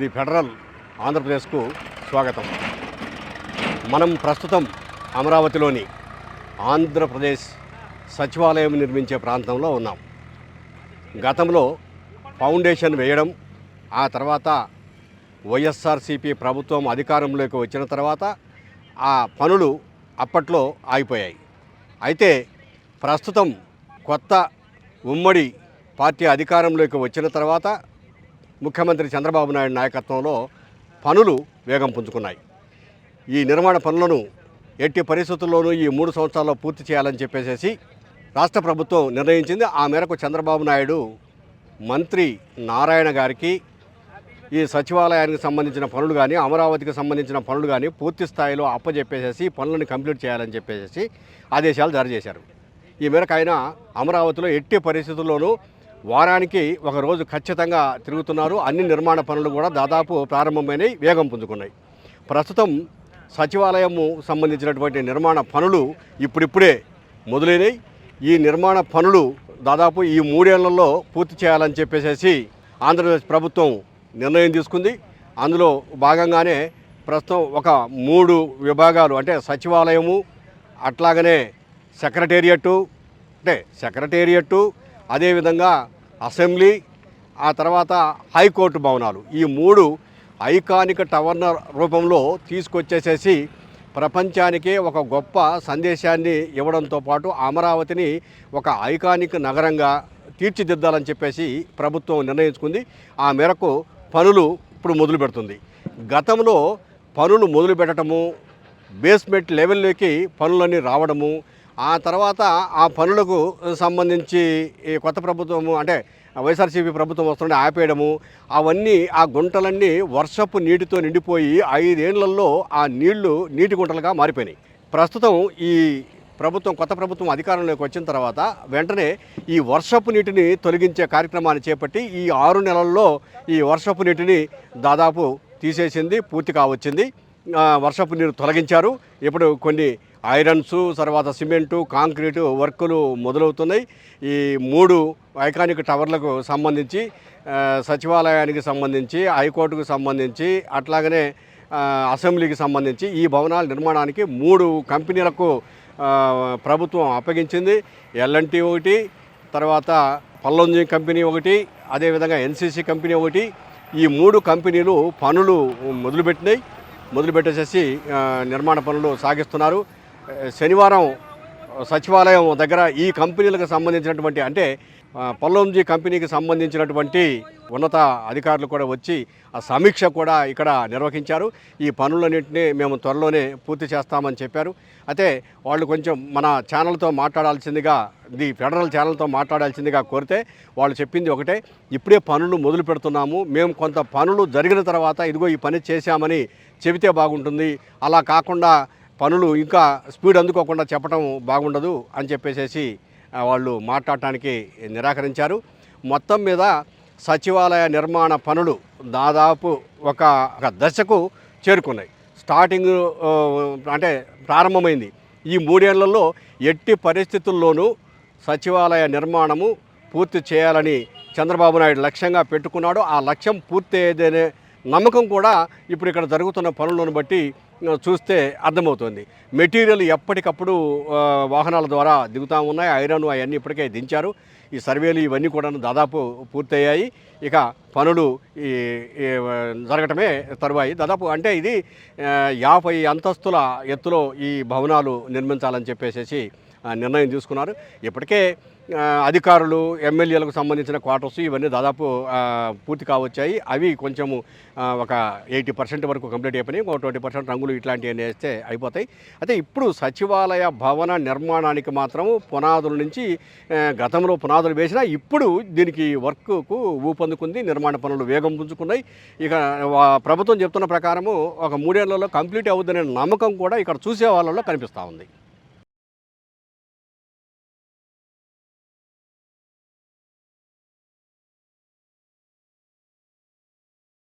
The federal ఆంధ్రప్రదేశ్కు స్వాగతం. మనం ప్రస్తుతం అమరావతిలోని ఆంధ్రప్రదేశ్ సచివాలయం నిర్మించే ప్రాంతంలో ఉన్నాం. గతంలో ఫౌండేషన్ వేయడం ఆ తర్వాత వైఎస్ఆర్సీపీ ప్రభుత్వం అధికారంలోకి వచ్చిన తర్వాత ఆ పనులు అప్పట్లో ఆగిపోయాయి. అయితే ప్రస్తుతం కొత్త ఉమ్మడి పార్టీ అధికారంలోకి వచ్చిన తర్వాత ముఖ్యమంత్రి చంద్రబాబు నాయుడు నాయకత్వంలో పనులు వేగం పుంజుకున్నాయి. ఈ నిర్మాణ పనులను ఎట్టి పరిస్థితుల్లోనూ ఈ మూడు సంవత్సరాల్లో పూర్తి చేయాలని చెప్పేసి రాష్ట్ర ప్రభుత్వం నిర్ణయించింది. ఆ మేరకు చంద్రబాబు నాయుడు మంత్రి నారాయణ గారికి ఈ సచివాలయానికి సంబంధించిన పనులు కానీ అమరావతికి సంబంధించిన పనులు కానీ పూర్తి స్థాయిలో అప్పజెప్పేసేసి పనులను కంప్లీట్ చేయాలని చెప్పేసి ఆదేశాలు జారీ చేశారు. ఈ మేరకు ఆయన అమరావతిలో ఎట్టి పరిస్థితుల్లోనూ వారానికి ఒకరోజు ఖచ్చితంగా తిరుగుతున్నారు. అన్ని నిర్మాణ పనులు కూడా దాదాపు ప్రారంభమైనవి వేగం పుంజుకున్నాయి. ప్రస్తుతం సచివాలయము సంబంధించినటువంటి నిర్మాణ పనులు ఇప్పుడిప్పుడే మొదలైనవి ఈ నిర్మాణ పనులు దాదాపు ఈ మూడేళ్ళలో పూర్తి చేయాలని చెప్పేసి ఆంధ్రప్రదేశ్ ప్రభుత్వం నిర్ణయం తీసుకుంది. అందులో భాగంగానే ప్రస్తుతం ఒక మూడు విభాగాలు అంటే సచివాలయము అట్లాగనే సెక్రటేరియట్టు అంటే సెక్రటేరియట్టు అదేవిధంగా అసెంబ్లీ ఆ తర్వాత హైకోర్టు భవనాలు ఈ మూడు ఐకానిక్ టవర్న రూపంలో తీసుకొచ్చేసేసి ప్రపంచానికే ఒక గొప్ప సందేశాన్ని ఇవ్వడంతో పాటు అమరావతిని ఒక ఐకానిక్ నగరంగా తీర్చిదిద్దాలని చెప్పేసి ప్రభుత్వం నిర్ణయించుకుంది. ఆ మేరకు పనులు ఇప్పుడు మొదలు పెడుతుంది. గతంలో పనులు మొదలు పెట్టడము బేస్మెంట్ లెవెల్లోకి పనులన్నీ రావడము ఆ తర్వాత ఆ పనులకు సంబంధించి ఈ కొత్త ప్రభుత్వము అంటే వైఎస్ఆర్సీపీ ప్రభుత్వం వస్తుంటే ఆపేయడము అవన్నీ ఆ గుంటలన్నీ వర్షపు నీటితో నిండిపోయి ఐదేళ్ళలో ఆ నీళ్ళు నీటి గుంటలుగా మారిపోయినాయి. ప్రస్తుతం ఈ ప్రభుత్వం కొత్త ప్రభుత్వం అధికారంలోకి వచ్చిన తర్వాత వెంటనే ఈ వర్షపు నీటిని తొలగించే కార్యక్రమాన్ని చేపట్టి ఈ ఆరు నెలల్లో ఈ వర్షపు నీటిని దాదాపు తీసేసింది పూర్తి కావచ్చింది. వర్షపు నీరు తొలగించారు. ఇప్పుడు కొన్ని ఐరన్స్ తర్వాత సిమెంటు కాంక్రీటు వర్కులు మొదలవుతున్నాయి. ఈ మూడు ఐకానిక్ టవర్లకు సంబంధించి సచివాలయానికి సంబంధించి హైకోర్టుకు సంబంధించి అట్లాగనే అసెంబ్లీకి సంబంధించి ఈ భవనాల నిర్మాణానికి మూడు కంపెనీలకు ప్రభుత్వం అప్పగించింది. ఎల్ఎన్టీ ఒకటి తర్వాత పల్లొంజి కంపెనీ ఒకటి అదేవిధంగా ఎన్సీసీ కంపెనీ ఒకటి. ఈ మూడు కంపెనీలు పనులు మొదలుపెట్టినాయి. మొదలుపెట్టేసేసి నిర్మాణ పనులు సాగిస్తున్నారు. శనివారం సచివాలయం దగ్గర ఈ కంపెనీలకు సంబంధించినటువంటి అంటే పొల్లంజీ పల్లంజీ కంపెనీకి సంబంధించినటువంటి ఉన్నత అధికారులు కూడా వచ్చి ఆ సమీక్ష కూడా ఇక్కడ నిర్వహించారు. ఈ పనులన్నింటినీ మేము త్వరలోనే పూర్తి చేస్తామని చెప్పారు. అయితే వాళ్ళు కొంచెం మన ఛానల్తో మాట్లాడాల్సిందిగా ది ఫెడరల్ ఛానల్తో మాట్లాడాల్సిందిగా కోరితే వాళ్ళు చెప్పింది ఒకటే ఇప్పుడే పనులు మొదలు పెడుతున్నాము. మేము కొంత పనులు జరిగిన తర్వాత ఇదిగో ఈ పని చేశామని చెబితే బాగుంటుంది. అలా కాకుండా పనులు ఇంకా స్పీడ్ అందుకోకుండా చెప్పడం బాగుండదు అని చెప్పేసేసి వాళ్ళు మాట్లాడటానికి నిరాకరించారు. మొత్తం మీద సచివాలయ నిర్మాణ పనులు దాదాపు ఒక ఒక దశకు చేరుకున్నాయి. స్టార్టింగ్ అంటే ప్రారంభమైంది. ఈ మూడేళ్ళలో ఎట్టి పరిస్థితుల్లోనూ సచివాలయ నిర్మాణము పూర్తి చేయాలని చంద్రబాబు నాయుడు లక్ష్యంగా పెట్టుకున్నాడు. ఆ లక్ష్యం పూర్తి అయ్యేదనే నమ్మకం కూడా ఇప్పుడు ఇక్కడ జరుగుతున్న పనులను బట్టి చూస్తే అర్థమవుతుంది. మెటీరియల్ ఎప్పటికప్పుడు వాహనాల ద్వారా దిగుతూ ఉన్నాయి. ఐరన్ అవన్నీ ఇప్పటికే దించారు. ఈ సర్వేలు ఇవన్నీ కూడా దాదాపు పూర్తయ్యాయి. ఇక పనులు ఈ జరగటమే తరువాయి. దాదాపు అంటే ఇది యాభై అంతస్తుల ఎత్తులో ఈ భవనాలు నిర్మించాలని చెప్పేసి ఆ, నిర్ణయం తీసుకున్నారు. ఇప్పటికే అధికారులు ఎమ్మెల్యేలకు సంబంధించిన క్వార్టర్స్ ఇవన్నీ దాదాపు పూర్తి కావచ్చాయి. అవి కొంచెము ఒక ఎయిటీ పర్సెంట్ వరకు కంప్లీట్ అయిపోయినాయి. ఒక ట్వంటీ పర్సెంట్ రంగులు ఇట్లాంటివన్నీ వేస్తే అయిపోతాయి. అయితే ఇప్పుడు సచివాలయ భవన నిర్మాణానికి మాత్రం పునాదుల నుంచి గతంలో పునాదులు వేసినా ఇప్పుడు దీనికి వర్క్కు ఊపందుకుంది. నిర్మాణ పనులు వేగం పుంజుకున్నాయి. ఇక వా- ప్రభుత్వం చెప్తున్న ప్రకారము ఒక మూడేళ్ళలో కంప్లీట్ అవుతుందనే నమ్మకం కూడా ఇక్కడ చూసే వాళ్ళలో కనిపిస్తూ ఉంది.